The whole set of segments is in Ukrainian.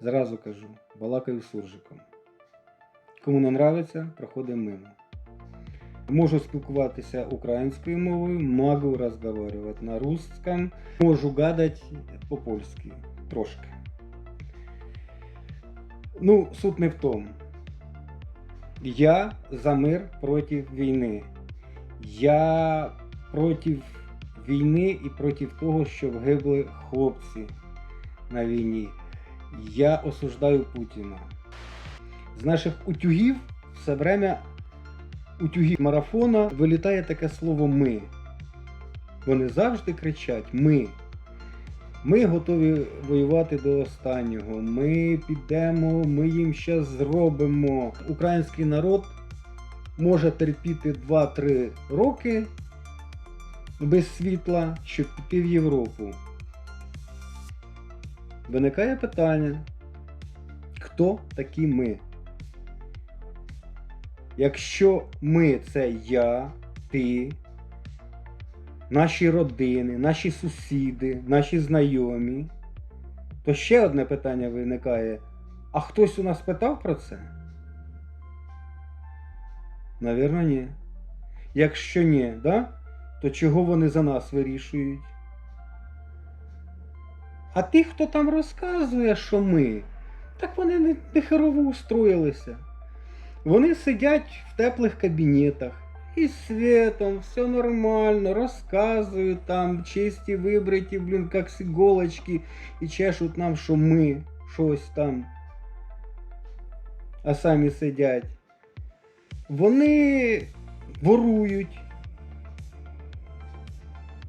Зразу кажу, балакаю суржиком. Кому не нравиться, проходимо мимо. Можу спілкуватися українською мовою, можу розмовляти на русском, можу гадати по-польськи трошки. Ну, суть не в тому. Я за мир проти війни. Я проти війни і проти того, що гибли хлопці на війні. Я осуждаю Путіна. З наших утюгів все время утюгів марафона вилітає таке слово ми. Вони завжди кричать ми. Ми готові воювати до останнього. Ми підемо, ми їм щас зробимо. Український народ може терпіти 2-3 роки без світла, щоб піти в Європу. Виникає питання, хто такі ми? Якщо ми це я, ти, наші родини, наші сусіди, наші знайомі, то ще одне питання виникає: а хтось у нас питав про це? Навірно, ні. Якщо ні, да? то чого вони за нас вирішують? А ті, хто там розказує, що ми, так вони не, не херово устроїлися. Вони сидять в теплих кабінетах і світом, все нормально, розказують там, чисті вибриті, блін, як з іголочки, і чешуть нам, що ми щось там. А самі сидять. Вони ворують.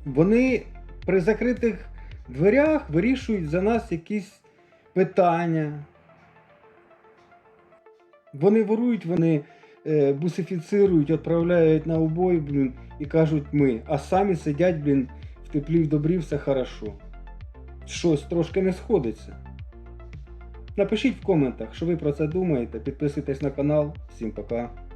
Вони при закритих дверях вирішують за нас якісь питання. Вони ворують, вони е, бусифіцирують, відправляють на убой, блін, і кажуть ми, а самі сидять, блін, в теплі в добрі, все хорошо. Щось трошки не сходиться. Напишіть в коментах, що ви про це думаєте, підписуйтесь на канал. Всім пока.